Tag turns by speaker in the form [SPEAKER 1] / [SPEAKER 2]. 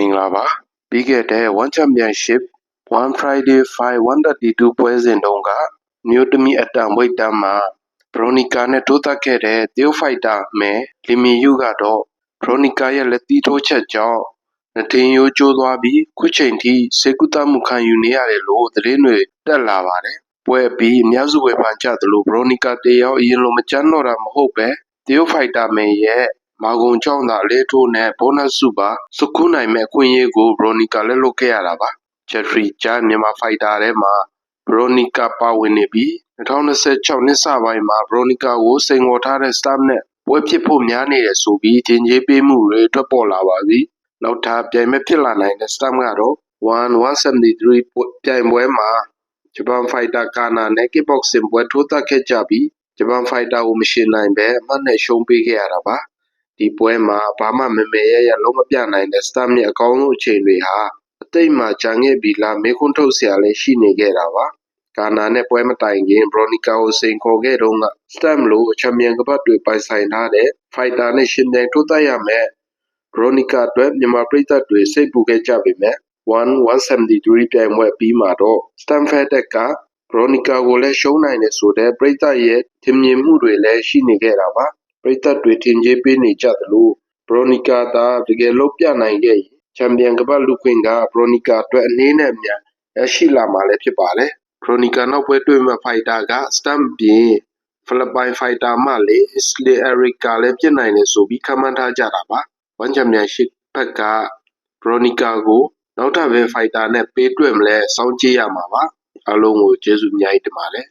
[SPEAKER 1] မင်္ဂလာပါပြီးခဲ့တဲ့ One Championship One Friday 5 132ပွဲစဉ်တုန်းကမြို့သမီးအတန်ဝိတ်တန်းမှာဘရိုနီကာနဲ့ထိုးသက်ခဲ့တဲ့တရုတ်ဖိုက်တာမဲလီမီယူကတော့ဘရိုနီကာရဲ့လက်သီးထိုးချက်ကြောင့်နှထင်းရိုးကျိုးသွားပြီးခုချိန်ထိစေကုသမှုခံယူနေရတယ်လို့သတင်းတွေတက်လာပါတယ်ပွဲပြီးအများစုဝေဖန်ကြသလိုဘရိုနီကာတယောက်အရင်လိုမကြမ်းတော့တာမဟုတ်ပဲတရုတ်ဖိုက်တာမဲရဲ့ မာဂုံကြောင့်သာအလေးထိုးနဲ့ဘိုနက်စုပါစကူးနိုင်မဲ့အခွင့်အရေးကိုဘရိုနီကာလည်းလုပ်ခဲ့ရတာပါဂျက်ဖရီဂျန်မြန်မာဖိုက်တာထဲမှာဘရိုနီကာပါဝင်နေပြီး2026နှစ်စပိုင်းမှာဘရိုနီကာကို စိန်ခေါ်ထားတဲ့စတာနဲ့ပွဲဖြစ်ဖို့များနေတယ်ဆိုပြီးတင်ကြေးပေးမှုတွေ ထွက်ပေါ်လာပါပြီ နောက်ထပ်ပြိုင်မဲ့ဖြစ်လာနိုင်တဲ့စတာကတော့ 1173 ပြိုင်ပွဲမှာ ဂျပန်ဖိုက်တာကာနာနဲ့ကစ်ဘော့ဆင်ပွဲထိုးသက်ခဲ့ကြပြီး ဂျပန်ဖိုက်တာကိုမရှင်နိုင်ပဲအမှတ်နဲ့ ရှုံးပေးခဲ့ရတာပါ ဒီပွဲမှာ ဘာမှမယ်မယ်ရရ လုပ်မပြနိုင်တဲ့ စတမ်းရဲ့ အကောင်းဆုံးအချိန်တွေဟာ အတိတ်မှာ ကျန်ခဲ့ပြီလား မေးခွန်းထုတ်စရာလည်း ရှိနေခဲ့တာပါ။ဂါနာနဲ့ပွဲမတိုင်ခင် Veronica ကို စိန်ခေါ်ခဲ့တုန်းက စတမ်းလို ချန်ပီယံကပတ်တွေ ပိုင်ဆိုင်ထားတဲ့ ဖိုင်တာနဲ့ ယှဉ်ပြိုင်ထိုးသတ်ရမယ့် Veronica အတွက် မြန်မာပရိသတ်တွေ စိတ်ပူခဲ့ကြပေမယ့် 1/173 ပြိုင်ပွဲအပြီးမှာတော့ စတမ်းဖဲလ်တက်က Veronica ကိုလည်း ရှုံးနိုင်တယ်ဆိုတဲ့ ပရိသတ်ရဲ့ ထင်မြင်မှုတွေလည်း ရှိနေခဲ့တာပါ ပြည်သက်တွေ ထင်ကြေးပေးနေကြသလို ဘရိုနီကာသာ တကယ်လို့ပြနိုင်ခဲ့ရင် ချန်ပီယံကပတ်လူခွင့်က ဘရိုနီကာအတွက် အနေနဲ့အများရရှိလာမှာလည်း ဖြစ်ပါတယ် ဘရိုနီကာနောက်ပွဲတွေ့မဲ့ဖိုက်တာကစတမ်ပြင် ဖိလစ်ပိုင်ဖိုက်တာမှလေအစ်လီအရစ်ကလည်းပြစ်နိုင်တယ်ဆိုပြီး ခန့်မှန်းထားကြတာပါဝန်ချန်ပီယံရှစ်ဘက်က ဘရိုနီကာကို နောက်ထပ်ပဲဖိုက်တာနဲ့ ပေးတွေ့မလဲ စောင့်ကြည့်ရမှာပါ အားလုံးကို ကျေးဇူးအများကြီးတင်ပါတယ်